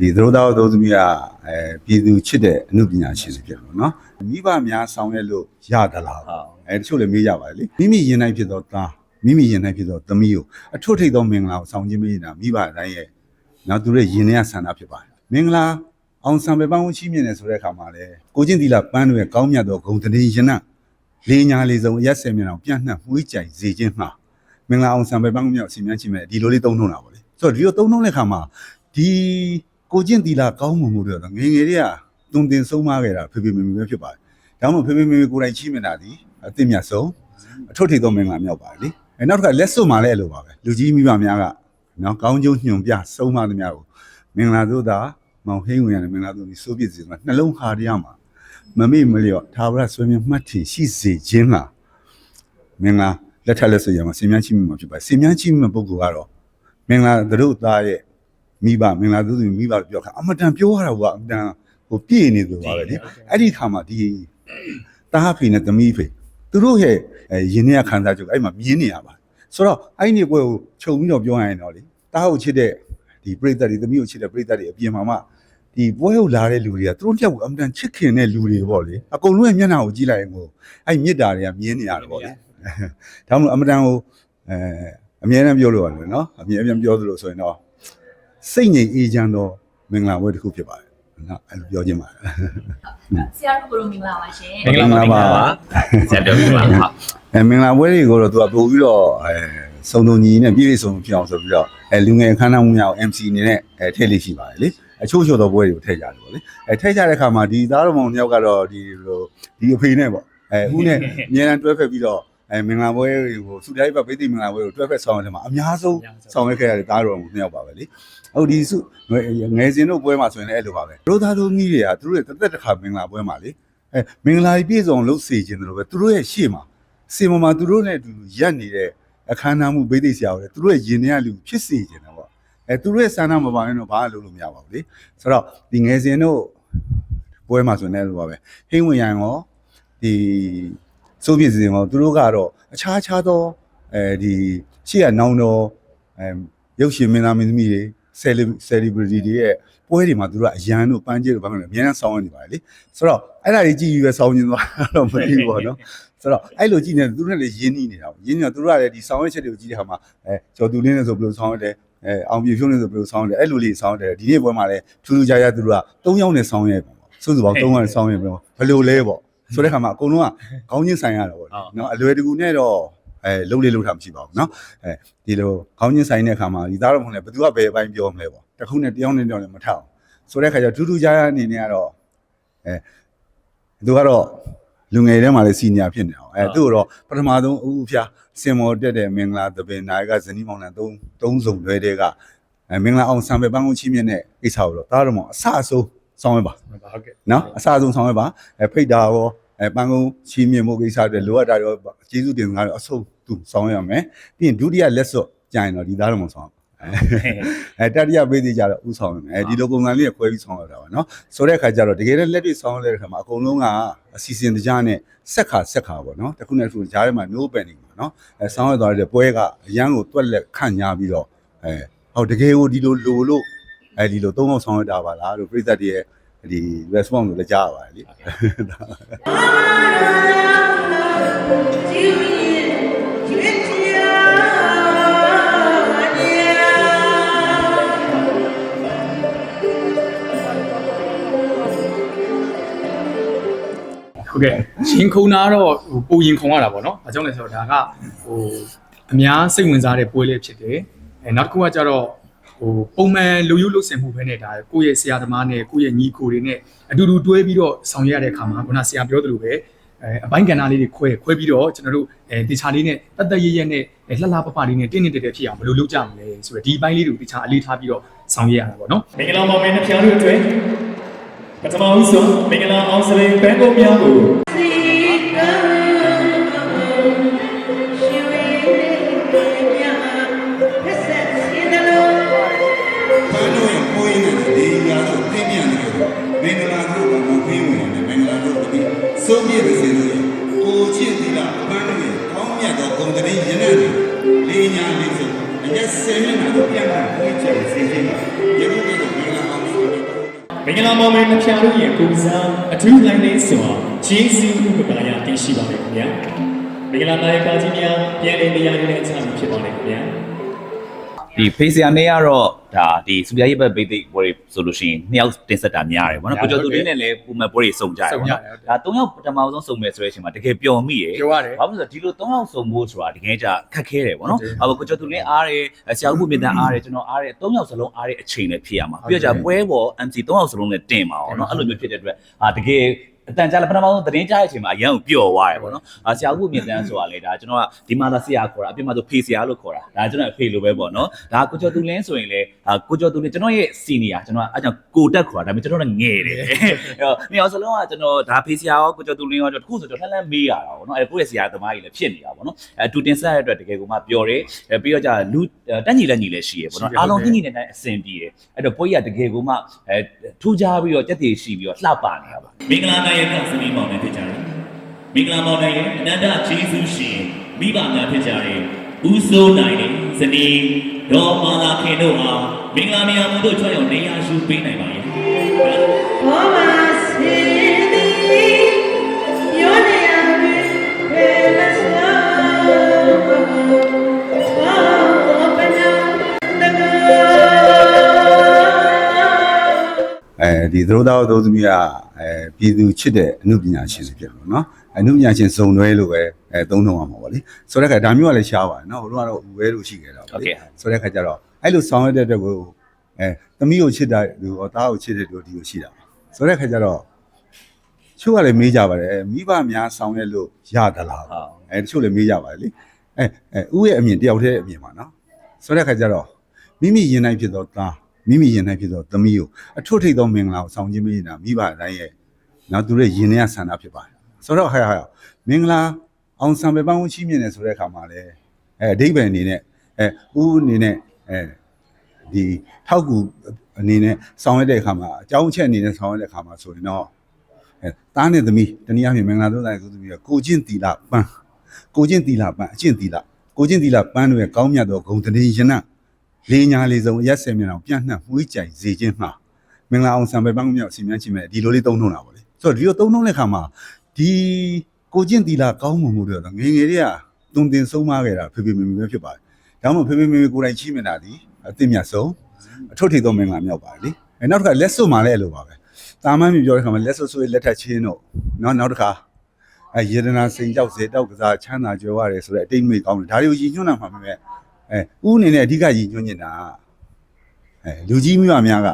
ဒီသရိုးသားသောသမီးကအဲပြည်သူချစ်တဲ့အမှုပညာရှင်တွေဖြစ်လို့နော်မိဘများဆောင်ရွက်လို့ရသလားဟုတ်အဲတချို့လည်းမေးကြပါလေမိမိရင်နိုင်ဖြစ်သောသားမိမိရင်နိုင်ဖြစ်သောသမီးကိုအထွတ်ထိပ်သောမင်္ဂလာကိုဆောင်ခြင်းပေးနေတာမိဘအတိုင်းရဲ့နော်သူတို့ရဲ့ရင်ထဲကဆန္ဒဖြစ်ပါတယ်မင်္ဂလာအောင်ဆံပဲပန်းကိုချီးမြှင့်တယ်ဆိုတဲ့အခါမှာလေကိုချင်းတီလာပန်းတွေကောင်းမြတ်သောဂုံတည်းရင်နလေးညာလေးစုံအရက်ဆယ်မြင်အောင်ပြန့်နှံ့မှုကြိုင်စေခြင်းမှာမင်္ဂလာအောင်ဆံပဲပန်းကိုမြောက်စီမံချီးမြှင့်တယ်ဒီလိုလေးသုံးနှုံးတာပါလေဆိုတော့ဒီလိုသုံးနှုံးတဲ့အခါမှာဒီ ကိုချင်းတီလာကောင်းမှုမှုတွေတော့ငယ်ငယ်လေးကသွန်သင်ဆုံးမခဲ့တာဖေဖေမေမေပဲဖြစ်ပါတယ်ဒါမှမဟုတ်ဖေဖေမေမေကိုယ်တိုင်ချီးမြှင့်တာဒီအသိမြတ်ဆုံးအထွတ်ထိပ်သောမင်္ဂလာမြောက်ပါလေအဲနောက်တစ်ခါလက်စွပ်မှာလည်းအဲ့လိုပါပဲလူကြီးမိဘများကနော်ကောင်းကျိုးညွှန်ပြစုံမသမျှကိုမင်္ဂလာတို့သာမောင်ဟိန်းဝင်ရတယ်မင်္ဂလာတို့ဒီစိုးပြည့်စီမှာနှလုံးဟာရရမှာမမေ့မလျော့သာဝရဆွေးမြမှတ်ထင်ရှိစေခြင်းလားမင်္ဂလာလက်ထက်လက်စွပ်ရမှာစင်မြန်းချိမိမှာဖြစ်ပါစင်မြန်းချိမိမှာပုဂ္ဂိုလ်ကတော့မင်္ဂလာတို့သားရဲ့ မိဘမင်္ဂလာတို့သူမိဘလို့ပြောခါအမတန်ပြောရတာကအမတန်ဟိုပြည့်နေသူပါပဲလေအဲ့ဒီခါမှာဒီတားဖေနဲ့သမီးဖေသူတို့ရဲ့အဲယင်းနေရခံစားချက်အဲ့မှာမြင်နေရပါတယ်ဆိုတော့အဲ့ဒီပွဲကိုခြုံပြီးတော့ပြောရရင်တော့လေတားကိုချစ်တဲ့ဒီပရိသတ်တွေသမီးကိုချစ်တဲ့ပရိသတ်တွေအပြင်မှာမှဒီပွဲကိုလာတဲ့လူတွေကသူတို့တယောက်ကိုအမှန်တန်ချစ်ခင်တဲ့လူတွေပေါ့လေအကုန်လုံးရဲ့မျက်နှာကိုကြည့်လိုက်ရင်ကိုအဲ့မြစ်တာတွေကမြင်နေရတယ်ပေါ့လေဒါမှမဟုတ်အမှန်တန်ကိုအဲအမြဲတမ်းပြောလို့ရတယ်နော်အမြဲတမ်းပြောသလိုဆိုရင်တော့ စိတ်ငြိမ်အေးချမ်းသောမင်္ဂလာပွဲတစ်ခုဖြစ်ပါတယ်နော်အဲ့လိုပြောခြင်းပါတယ်ဆရာတို့ဘုလိုမင်္ဂလာပါရှင်မင်္ဂလာပါမင်္ဂလာပါဆရာပြောပြပါဟုတ်အဲမင်္ဂလာပွဲတွေကိုတော့သူကပို့ပြီးတော့အဲစုံစုံညီနဲ့ပြည့်ပြည့်စုံစုံဖြစ်အောင်ဆိုပြီးတော့အဲလူငယ်အခမ်းအနားမှုများကို MC အနေနဲ့အဲထည့်လေးရှိပါတယ်လေအချို့ချို့သောပွဲတွေကိုထည့်ကြတယ်ပေါ့လေအဲထည့်ကြတဲ့အခါမှာဒီသားတော်မောင်တစ်ယောက်ကတော့ဒီလိုဒီအဖေနဲ့ပေါ့အဲဦးနဲ့အများအားတွဲဖက်ပြီးတော့ အဲမင်္ဂလာပွဲတွေကိုစုတိုင်းပတ်ပိသိမင်္ဂလာပွဲကိုတွဲဖက်ဆောင်ရတဲ့မှာအများဆုံးဆောင်ရွက်ခဲ့ရတဲ့သားတော်မောင်နှစ်ယောက်ပါပဲလေဟုတ်ဒီစုငယ်စဉ်တို့ပွဲမှာဆိုရင်လည်းအဲ့လိုပါပဲရိုးသားသမီးတွေကသူတို့ရဲ့တစ်သက်တစ်ခါမင်္ဂလာပွဲမှာလေအဲမင်္ဂလာပြည့်စုံလို့စေခြင်းတို့ပဲသူတို့ရဲ့ရှေ့မှာစင်မမှာသူတို့နဲ့အတူရက်နေတဲ့အခမ်းအနားမှုဗိသိက်ဆရာကိုလည်းသူတို့ရဲ့ယင်ထဲကလူဖြစ်စေခြင်းတော့ပေါ့အဲသူတို့ရဲ့ဆန္ဒမပါရင်တော့ဘာမှလုပ်လို့မရပါဘူးလေဆိုတော့ဒီငယ်စဉ်တို့ပွဲမှာဆိုနေလို့ပါပဲဟင်းဝင်ရန်ရောဒီ စိုးပြည့်စင်ရောသူတို့ကတော့အခြားခြားသောအဲဒီရှေ့ကနောင်တော်အဲရုပ်ရှင်မင်းသားမင်းသမီးတွေ celebrity တွေရဲ့ပွဲတွေမှာသူတို့ကအရန်တို့ပန်းကျဲတို့ဘာမှမလဲအများနဲ့ဆောင်းနေပါတယ်လေဆိုတော့အဲ့ဒါတွေကြည့်ပြီးပဲဆောင်းနေသွားတော့မသိဘူးပေါ့နော်ဆိုတော့အဲ့လိုကြည့်နေသူတို့နဲ့လည်းရင်းနှီးနေတာပေါ့ရင်းနှီးတော့သူတို့ကလည်းဒီဆောင်းရွက်ချက်တွေကိုကြည့်တဲ့အခါမှာအဲကျော်သူလင်းနဲ့ဆိုဘယ်လိုဆောင်းရတယ်အဲအောင်ပြဖြုံးနေဆိုဘယ်လိုဆောင်းရတယ်အဲ့လိုလေးဆောင်းရတယ်ဒီနေ့ပွဲမှာလည်းထူးထူးခြားခြားသူတို့က၃ယောက်နဲ့ဆောင်းရဲပေါ့စုစုပေါင်း၃ယောက်နဲ့ဆောင်းရဲပေါ့ဘယ်လိုလဲပေါ့ ဆိုတဲ့အခါမှာအကုန်လုံးကခေါင်းချင်းဆိုင်ရတာပေါ့နော်အလွယ်တကူနဲ့တော့အဲလုံးလေးလုံးထားမရှိပါဘူးเนาะအဲဒီလိုခေါင်းချင်းဆိုင်တဲ့အခါမှာဒီသားတော်မဟုတ်လဲဘယ်သူကဘယ်အပိုင်းပြောမလဲပေါ့တစ်ခုနဲ့တယောက်နဲ့တယောက်နဲ့မထောက်ဆိုတဲ့အခါကျထူးထူးခြားခြားအနေနဲ့ကတော့အဲသူကတော့ လူငယ်ထဲမှာလည်းစီနီယာဖြစ်နေအောင်အဲသူ့ကိုတော့ပထမဆုံးအဦးဖျားစင်မော်တက်တဲ့မင်္ဂလာသပင်နာယကဇနီးမောင်နှံသုံးသုံးစုံတွဲတဲ့ကအဲမင်္ဂလာအောင်ဆံပဲပန်းကုန်းချီးမြှင့်တဲ့ကိစ္စကိုတော့တားတော့မအဆအဆုံး ဆောင်းရပါဟုတ်ကဲ့နော်အဆအဆုံးဆောင်းရပါအဲဖိတ်တာရောအဲပန်းကုန်းချီးမြှင့်မှုကိစ္စတွေလိုအပ်တာရောကျေးဇူးတင်စကားတွေအဆုံးသူဆောင်းရမယ်ပြီးရင်ဒုတိယလက်စွပ်ကြာရင်တော့ဒီသားတော်မဆောင်းအဲတတိယပေးစီကြတော့ဥဆောင်ရမယ်အဲဒီလိုပုံစံလေးကိုခွဲပြီးဆောင်ရတာပါနော်ဆိုတဲ့အခါကျတော့တကယ်လည်းလက်တွေ့ဆောင်ရတဲ့အခါမှာအကုန်လုံးကအစီအစဉ်တကြားနဲ့ဆက်ခါဆက်ခါပေါ့နော်တခုနဲ့တစ်ခုကြားထဲမှာ no panic ပါနော်အဲဆောင်ရသွားတဲ့ပွဲကအရန်ကိုတွက်လက်ခန့်ညာပြီးတော့အဲဟောတကယ်ကိုဒီလိုလိုလို့ အဲဒီလိုသုံးအောင်ဆောင်ရတာပါလားလို့ပြည်သက်တွေရဲ့ဒီ response ကိုလည်းကြားရပါတယ်လေဟုတ်ကဲ့ရင်ခုန်တာကတော့ဟိုပူရင်ခုန်ရတာပေါ့နော်။အဲကြောင့်လဲဆိုတော့ဒါကဟိုအများစိတ်ဝင်စားတဲ့ပွဲလေးဖြစ်တယ်။အဲနောက်တစ်ခုကကျတော့ ဟိုပုံမှန်လူယူလို့ဆင်မှုပဲနဲ့ဒါကိုယ့်ရဲ့ဆရာသမားနဲ့ကိုယ့်ရဲ့ညီကိုတွေနဲ့အတူတူတွဲပြီးတော့ဆောင်ရွက်ရတဲ့အခါမှာခုနဆရာပြောသလိုပဲအဲအပိုင်းကဏ္ဍလေးတွေခွဲခွဲပြီးတော့ကျွန်တော်တို့အဲတေချာလေးနဲ့တတ်တရရနဲ့လှလှပပလေးနဲ့တင်းတင်းတက်တက်ဖြစ်အောင်ဘယ်လိုလုပ်ကြမလဲဆိုတော့ဒီအပိုင်းလေးတွေကိုတေချာအလေးထားပြီးတော့ဆောင်ရွက်ရတာပေါ့နော်မင်္ဂလာပါမင်းတို့ဖျားတို့အတွက်ပထမဦးဆုံးမင်္ဂလာအောင်စလိန်ဘန်ကုန်းများကို မင်္ဂလာမောင်မယ်နှစ်ဖြာတို့ရဲ့ကိုစားအထူးလိုက်လေးစွာဂျေဇူးဥပဒါရတင်ရှိပါမယ်ခင်ဗျာမင်္ဂလာနိုင်ကာကြီးများပြန်လည်နေရာယူတဲ့အချမ်းဖြစ်ပါမယ်ခင်ဗျာ ဒီဖေးစရာနေရတော့ဒါဒီစူပြာရေးဘက်ဘေးသိပွဲဆိုလို့ရှိရင်နှစ်ယောက်တင်ဆက်တာများတယ်ဗောနော်ကိုကျော်သူလေးနဲ့လည်းပုံမှန်ပွဲတွေစုံကြတယ်ဗောနော်ဒါ၃ယောက်ပထမဆုံးစုံမယ်ဆိုတဲ့အချိန်မှာတကယ်ပျော်မိရယ်ပြောရတယ်ဘာလို့လဲဆိုတော့ဒီလို၃ယောက်စုံဖို့ဆိုတာတကယ်ကြခက်ခဲတယ်ဗောနော်အခုကိုကျော်သူလေးအားတယ်ဆရာဦးဘုမြင့်တန်းအားတယ်ကျွန်တော်အားတယ်၃ယောက်စလုံးအားတဲ့အချိန်နဲ့ဖြစ်ရမှာပြီးတော့じゃပွဲပေါ် MC ၃ယောက်စလုံးနဲ့တင်ပါအောင်နော်အဲ့လိုမျိုးဖြစ်တဲ့အတွက်အာတကယ် အတန်ကြာလည်းပထမဆုံးသတင်းကြားတဲ့အချိန်မှာအရန်ကိုပျော်သွားတယ်ဗောနော်။အာဆရာဦးဘုမြင့်တန်းဆိုတာလေဒါကျွန်တော်ကဒီမှာသာဆရာခေါ်တာအပြင်မှာဆိုဖေဆရာလို့ခေါ်တာ။ဒါကျွန်တော်အဖေလိုပဲဗောနော်။ဒါကိုကျော်သူလင်းဆိုရင်လေအာကိုကျော်သူလင်းကျွန်တော်ရဲ့စီနီယာကျွန်တော်ကအဲကြောင့်ကိုတက်ခေါ်တာဒါပေမဲ့ကျွန်တော်ကငယ်တယ်။အဲ့တော့နေအောင်စလုံးကကျွန်တော်ဒါဖေဆရာရောကိုကျော်သူလင်းရောတခုဆိုကျွန်တော်လှမ်းလှမ်းမေးရတာဗောနော်။အဲကိုယ့်ရဲ့ဆရာသမားကြီးလည်းဖြစ်နေတာဗောနော်။အဲတူတင်ဆက်ရတဲ့အတွက်တကယ်ကိုမှပျော်တယ်။အဲပြီးတော့じゃလူတက်ညီလက်ညီလည်းရှိရဗောနော်။အားလုံးညညီနေတဲ့အဆင်ပြေတယ်။အဲ့တော့ပွဲကြီးကတကယ်ကိုမှအဲထူးခြားပြီးတော့ကြက်တည်ရှိပြီးတော့လှပနေတာပါမင်္ဂလာနိုင်ရဲ့ကစမီမောင်နဲ့ဖြစ်ကြတယ်။မင်္ဂလာမောင်နဲ့ရဲ့အနန္တဂျေဇုရှင်မိဘများဖြစ်ကြတယ်။ဦးစိုးနိုင်နဲ့ဇနီးဒေါ်မာလာခင်တို့ဟာမင်္ဂလာနေရာမှုတို့ချွတ်ရောက်နေရာယူပေးနိုင်ပါရဲ့။ Oh, my city, your name is famous. Oh, open up the door. အဲဒီသရိုးသားတို့သမီးကအဲ ပြည်သူချစ်တဲ့အမှုပညာရှင်တွေဖြစ်လို့နော်အမှုပညာရှင်စုံတွဲလို့ပဲအဲသုံးထုံးအောင်ပါဗောလေဆိုတဲ့ခါဒါမျိုးကလည်းရှားပါတယ်နော်ဟိုတော့ကတော့ဦးဝဲလို့ရှိခဲ့တာဗောလေဆိုတဲ့ခါကျတော့အဲ့လိုဆောင်ရတဲ့အတွက်ကိုအဲသမီးကိုချစ်တဲ့လူရောသားကိုချစ်တဲ့လူဒီကိုရှိတာဆိုတဲ့ခါကျတော့ချို့ကလည်းမေးကြပါတယ်မိဘများဆောင်ရလို့ရသလားဟုတ်အဲတချို့လည်းမေးကြပါတယ်လေအဲအဲဦးရဲ့အမြင်တယောက်တည်းအမြင်ပါနော်ဆိုတဲ့ခါကျတော့မိမိရင်နိုင်ဖြစ်သောသားမိမိရင်နိုင်ဖြစ်သောသမီးကိုအထွတ်ထိပ်သောမင်္ဂလာကိုဆောင်ခြင်းပေးနေတာမိဘတိုင်းရဲ့ နောက်သူရဲ့ရင်ထဲကဆန္ဒဖြစ်ပါတယ်ဆိုတော့ဟဲ့ဟဲ့မင်္ဂလာအောင်ဆံပဲပန်းဝချီးမြင့်နေဆိုတဲ့အခါမှာလေအဲအဓိပ္ပာယ်အနေနဲ့အဲဦးအနေနဲ့အဲဒီထောက်ကူအနေနဲ့ဆောင်ရတဲ့အခါမှာအကြောင်းအချက်အနေနဲ့ဆောင်ရတဲ့အခါမှာဆိုရင်တော့အဲတားနဲ့သမီးတနည်းအားဖြင့်မင်္ဂလာတို့တိုင်းဆိုသမီးကကိုချင်းတီလာပန်းကိုချင်းတီလာပန်းအချင်းတီလာကိုချင်းတီလာပန်းတို့ရဲ့ကောင်းမြတ်သောဂုံတည်းရနလေးညာလေးစုံရက်စင်မြန်အောင်ပြန့်နှံ့မှုကြိုင်စေခြင်းမှာမင်္ဂလာအောင်ဆံပဲပန်းမြောက်စီမံချင်းမဲ့ဒီလိုလေးသုံးထုံးတာပါလေ ဆိုတော့ဒီလိုသုံးထုံးတဲ့ခါမှာဒီကိုချင်းတီလာကောင်းမှုမှုတွေတော့ငယ်ငယ်လေးကတုံတင်ဆုံးမခဲ့တာဖေဖေမေမေပဲဖြစ်ပါတယ်ဒါမှမဟုတ်ဖေဖေမေမေကိုယ်တိုင်ချီးမြှင့်တာဒီအသိမြတ်ဆုံးအထွတ်ထိပ်သောမင်္ဂလာမြောက်ပါတယ်လေအဲနောက်တစ်ခါလက်စွပ်မှာလည်းအဲ့လိုပါပဲတာမန်မြပြောတဲ့ခါမှာလက်စွပ်ဆိုရင်လက်ထက်ချင်းတော့နောက်နောက်တစ်ခါအဲယေဒနာစိန်ကြောက်စေတောက်ကစားချမ်းသာကြွယ်ဝရတယ်ဆိုတဲ့အတိတ်မိတ်ကောင်းတယ်ဒါတွေကိုရည်ညွှန်းတာမှမပဲအဲဥအနေနဲ့အဓိကရည်ညွှန်းနေတာအဲလူကြီးမိဘများက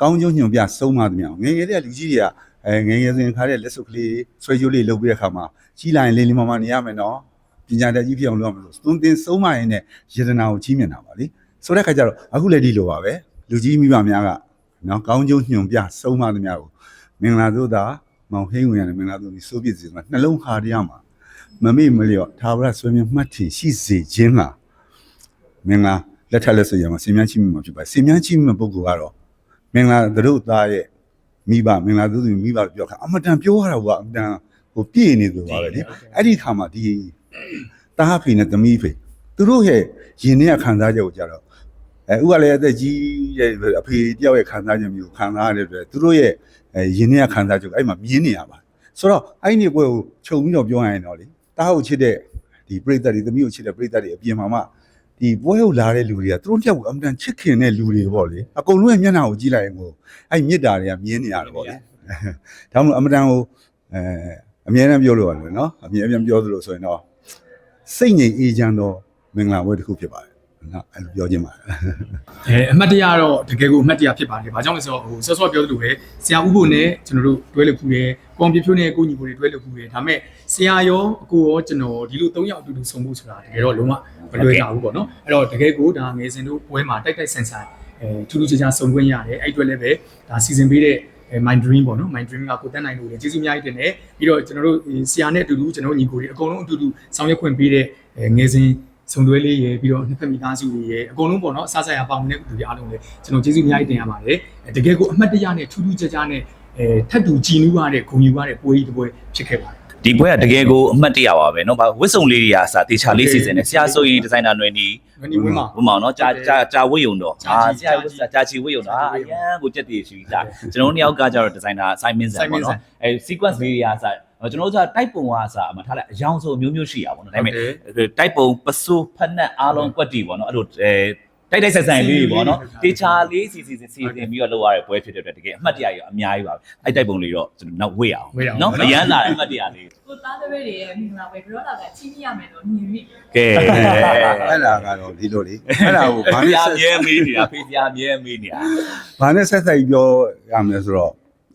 ကောင်းကျိုးညွှန်ပြဆုံးမသမျှငယ်ငယ်တဲ့လူကြီးတွေက အဲငယ်ငယ်စဉ်ခါတဲ့လက်စုပ်ကလေးဆွဲကြိုးလေးလုပ်ပြီးတဲ့အခါမှာကြီးလာရင်လေးလေးမမနေရမယ်နော်ပညာတတ်ကြီးဖြစ်အောင်လုပ်ရမယ်ဆိုသွန်သင်ဆုံးမရင်နဲ့ယေဒနာကိုကြီးမြင်တာပါလေဆိုတဲ့ခါကျတော့အခုလည်းဒီလိုပါပဲလူကြီးမိဘများကနော်ကောင်းကျိုးညွှန်ပြဆုံးမသမျှကိုမင်္ဂလာတို့သာမောင်ဟိန်းဝင်ရတယ်မင်္ဂလာသူဒီစိုးပြည့်စီမှာနှလုံးဟာရရမှာမမေ့မလျော့သာဝရဆွေးမြမှတ်ထင်ရှိစေခြင်းဟာမင်္ဂလာလက်ထက်လက်ဆွေရမှာစင်မြန်းချိမိမှာဖြစ်ပါတယ်စင်မြန်းချိမိမှာပုဂ္ဂိုလ်ကတော့မင်္ဂလာတို့သားရဲ့ မိဘမင်္ဂလာသူသူမိဘပြောခါအမတန်ပြောရတာကအမတန်ဟိုပြည့်နေသူပါပဲလေအဲ့ဒီခါမှာဒီတားဖေနဲ့သမီးဖေသူတို့ရဲ့ရင်ထဲကခံစားချက်ကိုကြတော့အဲဥကလည်းအသက်ကြီးရဲ့အဖေတယောက်ရဲ့ခံစားချက်မျိုးခံစားရတဲ့အတွက်သူတို့ရဲ့အဲရင်းနှီးခံစားချက်ကိုအဲ့မှာမြင်နေရပါတယ်ဆိုတော့အဲ့ဒီပွဲကိုခြုံပြီးတော့ပြောရရင်တော့လေတားကိုချစ်တဲ့ဒီပြိတ္တတွေသမီးကိုချစ်တဲ့ပြိတ္တတွေအပြင်မှာမှ ဒီပွဲကိုလာတဲ့လူတွေကသူတို့တယောက်ကိုအမှန်တန်ချစ်ခင်တဲ့လူတွေပေါ့လေအကုန်လုံးရဲ့မျက်နှာကိုကြည့်လိုက်ရင်ကိုအဲ့မြစ်တာတွေကမြင်နေရတယ်ပေါ့လေဒါမှမဟုတ်အမှန်တန်ကိုအဲအမြဲတမ်းပြောလို့ရတယ်နော်အမြဲတမ်းပြောသလိုဆိုရင်တော့စိတ်ငြိမ်အေးချမ်းသောမင်္ဂလာပွဲတစ်ခုဖြစ်ပါတယ် နော်အဲ့လိုပြောခြင်းပါတယ်အဲအမှတ်တရတော့တကယ်ကိုအမှတ်တရဖြစ်ပါတယ်။ဘာကြောင့်လဲဆိုတော့ဟိုဆော့ဆော့ပြောသလိုပဲဆရာဦးဖို့နဲ့ကျွန်တော်တို့တွဲလို့ခုရဲကွန်ပျူတာနဲ့ကိုညီကိုတွေတွဲလို့ခုရဲဒါပေမဲ့ဆရာရောအကိုရောကျွန်တော်ဒီလို၃ယောက်အတူတူဆုံဖို့ဆိုတာတကယ်တော့လုံးဝမလွယ်ကြဘူးပေါ့နော်။အဲ့တော့တကယ်ကိုဒါငယ်စဉ်တို့ပွဲမှာတိုက်တိုက်ဆန်ဆန်အဲထူးထူးခြားခြားဆုံခွင့်ရတယ်။အဲ့အတွက်လည်းပဲဒါစီစဉ်ပေးတဲ့အဲ mind dream ပေါ့နော် mind dream ကကိုတက်နိုင်လို့လည်းကျေးဇူးအများကြီးတင်တယ်ပြီးတော့ကျွန်တော်တို့ဆရာနဲ့အတူတူကျွန်တော်တို့ညီကိုတွေအကုန်လုံးအတူတူဆောင်ရွက်ခွင့်ပေးတဲ့အဲငယ်စဉ် စုံတွဲလေးရယ်ပြီးတော့နှစ်ဖက်မိသားစုတွေရယ်အကုန်လုံးပေါ့နော်အဆဆရပေါင်းတဲ့လူတွေအားလုံးလည်းကျွန်တော်ကျေးဇူးအများကြီးတင်ရပါတယ်အဲတကယ်ကိုအမှတ်တရနဲ့ထူးထူးခြားခြားနဲ့အဲထပ်တူကြည်နူးရတဲ့ဂုဏ်ယူရတဲ့ပွဲကြီးတစ်ပွဲဖြစ်ခဲ့ပါတယ် ဒီပွဲကတကယ်ကိုအမှတ်တရပါပဲเนาะဗာဝစ်စုံလေးတွေကအစားတေချာလေးစီစဉ်နေဆရာဆိုရင်ဒီဇိုင်နာຫນွေနီ ငနီဝင်းမှာ ဘုမောင်เนาะကြာကြာကြာဝိယုံတော့ ကြာ အာ ကြီး ဆရာ ကြာကြီး ကြာချီဝိယုံတော့အာအရန်ကိုကြက်တည်ရှိတာကျွန်တော်တို့နှစ်ယောက်ကကျတော့ဒီဇိုင်နာစိုင်းမင်းဆန်ပေါ့ စိုင်းမင်းဆန် เนาะအဲ sequence လေးတွေကအစား ကျွန်တော်တို့ကတိုက်ပုံကအစားအမထားလိုက်အယောင်ဆိုအမျိုးမျိုးရှိရပါတော့ဒါပေမဲ့တိုက်ပုံပစိုးဖက်နှက်အားလုံးကွက်တီပေါ့နော်အဲ့လိုအဲတိုက်တိုက်ဆက်ဆန်လေးတွေပေါ့နော်တေချာလေးစီစီစီစီတင်ပြီးတော့လုပ်ရတဲ့ပွဲဖြစ်တဲ့အတွက်တကယ်အမှတ်တရရအများကြီးပါပဲအဲ့တိုက်ပုံလေးတော့ကျွန်တော်နောက်ဝေ့အောင်ဝေ့အောင်နော်အရန်လာတဲ့အမှတ်တရလေးကိုသားသမီးတွေရဲ့မင်္ဂလာပွဲဘရောလာကချင်းပြရမယ်လို့မြင်မိကဲအဲ့ဒါကတော့ဒီလိုလေအဲ့ဒါကိုဘာဖေးနဲ့ပြားဆက်မြဲမေးနေတာဖေးပြားမြဲမေးနေတာဘာနဲ့ဆက်ဆက်ပြောရမလဲဆိုတော့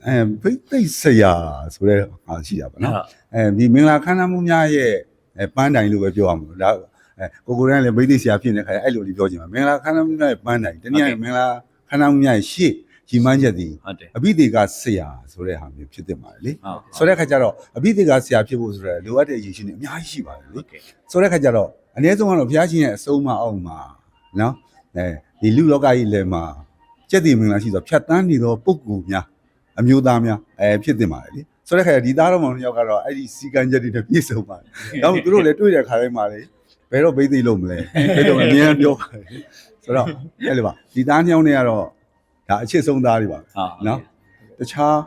အဲဘိတ်သိက်ဆရာဆိုတဲ့ဟာရှိတာပေါ့နော်အဲဒီမင်္ဂလာခမ်းနားမှုများရဲ့ပန်းတိုင်လို့ပဲပြောရမှာဒါအဲကိုကိုတိုင်းလည်းဘိတ်သိက်ဆရာဖြစ်နေတဲ့ခါအဲ့လိုလေးပြောချင်ပါမင်္ဂလာခမ်းနားမှုများရဲ့ပန်းတိုင်တနည်းအားဖြင့်မင်္ဂလာခမ်းနားမှုများရဲ့ရှေ့ကြီးမန်းချက်ဒီအဘိသေကဆရာဆိုတဲ့ဟာမျိုးဖြစ်တင်ပါတယ်လေဆိုတဲ့ခါကျတော့အဘိသေကဆရာဖြစ်ဖို့ဆိုတော့လိုအပ်တဲ့ရည်ရှိနေအများကြီးရှိပါတယ်လေဆိုတဲ့ခါကျတော့အနည်းဆုံးကတော့ဘုရားရှင်ရဲ့အဆုံးအမအောက်မှာနော်အဲဒီလူလောကကြီးလည်းမှာကျက်တည်မင်္ဂလာရှိသောဖြတ်တန်းနေသောပုဂ္ဂိုလ်များ အမျိုးသားများအဲဖြစ်တင်ပါတယ်လေဆိုတဲ့ခါကျဒီသားတော်မောင်နှစ်ယောက်ကတော့အဲ့ဒီစီကံချက်တွေနဲ့ပြည့်စုံပါတယ်။ဒါမှမဟုတ်သူတို့လည်းတွေ့တဲ့ခါတိုင်းမှာလေဘယ်တော့ဘိသိက်လို့မလဲဘယ်တော့အမြဲတမ်းပြောပါတယ်။ဆိုတော့အဲ့လိုပါဒီသားနှစ်ယောက်နဲ့ကတော့ဒါအချစ်ဆုံးသားတွေပါပဲဟုတ်နော်တခြား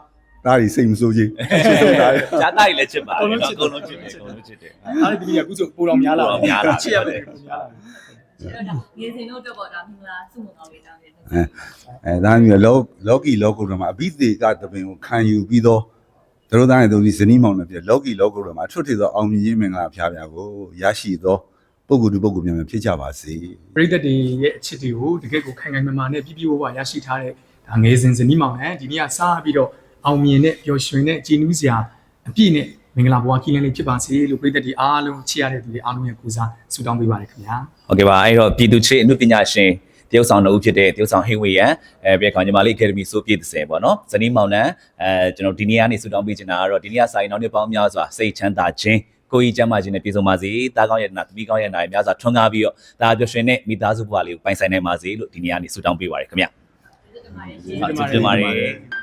သားတွေစိတ်မဆိုးကြီးအချစ်ဆုံးသားတွေဈာတိုက်လည်းချစ်ပါတယ်နော်အကုန်လုံးချစ်တယ်အကုန်လုံးချစ်တယ်အားလည်းဒီကအခုဆိုပိုတော်များလာပိုတော်များလာချစ်ရတယ်ပိုများလာ ဆိုတော့ဒါငယ်စဉ်တို့တော့ပေါ့ဒါမင်္ဂလာစုမကောင်းလေးတောင်းနေတယ်အဲဒါမျိုးလောလောကီလောကုတ္တမှာအဘိသေကတပင်ကိုခံယူပြီးတော့သူတို့သားနဲ့သူဒီဇနီးမောင်နဲ့ပြလောကီလောကုတ္တမှာအထွတ်ထည်သောအောင်မြင်ခြင်းမင်္ဂလာဖျားဖျားကိုရရှိသောပုဂ္ဂိုလ်သူပုဂ္ဂိုလ်များများဖြစ်ကြပါစေပရိသတ်တွေရဲ့အချစ်တွေကိုတကယ်ကိုခိုင်ခိုင်မာမာနဲ့ပြည့်ပြည့်ဝဝရရှိထားတဲ့ဒါငယ်စဉ်ဇနီးမောင်နဲ့ဒီနေ့ကစားပြီးတော့အောင်မြင်တဲ့ပျော်ရွှင်တဲ့ကြည်နူးစရာအပြည့်နဲ့ မင်္ဂလာဘဝခီးလန်းလေးဖြစ်ပါစေလို့ပြည်သက်ဒီအားလုံးချစ်ရတဲ့သူတွေအားလုံးရဲ့ကိုစားဆုတောင်းပေးပါရခင်ဗျာဟုတ်ကဲ့ပါအဲ့တော့ပြည်သူချစ်အမှုပညာရှင်တရုတ်ဆောင်တို့ဖြစ်တဲ့တရုတ်ဆောင်ဟင်းဝေရန်အဲပြည်ကောင်ညီမလေး Academy ဆိုပြည့်တဲ့ဆယ်ပေါ့နော်ဇနီးမောင်နှံအဲကျွန်တော်ဒီနေ့ကနေဆူတောင်းပေးချင်တာကတော့ဒီနေ့ကစာရင်နောက်နေ့ပေါင်းများစွာစိတ်ချမ်းသာခြင်းကိုကြီးကျမ်းမာခြင်းနဲ့ပြည့်စုံပါစေတားကောင်းရတနာသမီးကောင်းရတနာများစွာထွန်းကားပြီးတော့ဒါပျော်ရွှင်တဲ့မိသားစုဘဝလေးကိုပိုင်ဆိုင်နိုင်ပါစေလို့ဒီနေ့ကနေဆူတောင်းပေးပါရခင်ဗျာဟုတ်ကဲ့ပါရှင်ကျေးဇူးတင်ပါတယ်